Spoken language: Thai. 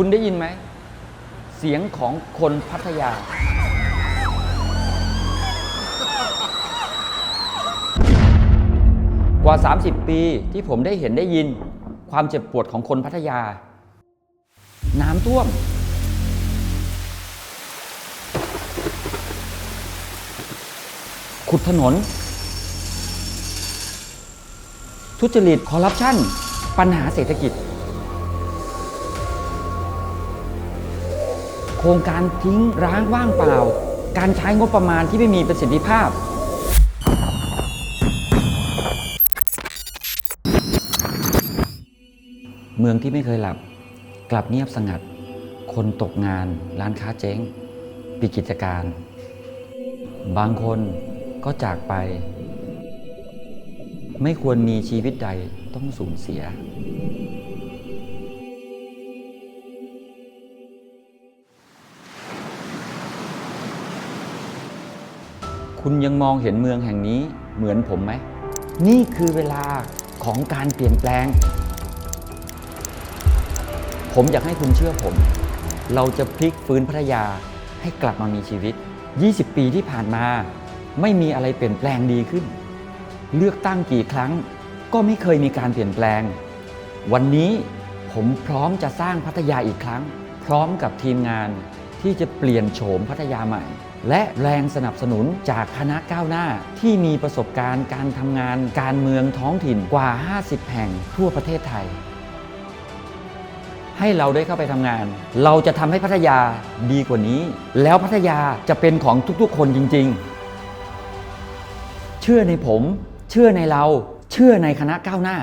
คุณได้ยินไหม เสียงของคนพัทยา กว่า 30 ปีที่ผมได้เห็นได้ยิน ความเจ็บปวดของคนพัทยา น้ำท่วม ขุดถนน ทุจริตคอร์รัปชันปัญหาเศรษฐกิจ โครงการทิ้งร้างว่างเปล่า การใช้งบประมาณที่ไม่มีประสิทธิภาพ เมืองที่ไม่เคยหลับ กลับเงียบสงัด คนตกงาน ร้านค้าเจ๊งปิดกิจการ บางคนก็จากไป ไม่ควรมีชีวิตใดต้องสูญเสีย คุณยังมองเห็นเมืองแห่งนี้เหมือนผมไหม นี่คือเวลาของการเปลี่ยนแปลง ผมอยากให้คุณเชื่อผม เราจะพลิกฟื้นพัทยาให้กลับมามีชีวิต 20 ปีที่ผ่านมา ไม่มีอะไรเปลี่ยนแปลงดีขึ้น เลือกตั้งกี่ครั้ง ก็ไม่เคยมีการเปลี่ยนแปลง วันนี้ผมพร้อมจะสร้างพัทยาอีกครั้ง พร้อมกับทีมงานที่จะเปลี่ยนโฉมพัทยาใหม่ และแรงสนับสนุนจากคณะก้าวหน้าที่มีประสบการณ์การทำงานการเมืองท้องถิ่นกว่า 50 แห่งทั่วประเทศไทย ให้เราได้เข้าไปทำงาน เราจะทำให้พัทยาดีกว่านี้ แล้วพัทยาจะเป็นของทุกๆ คนจริง ๆ เชื่อในผม เชื่อในเรา เชื่อในคณะก้าวหน้า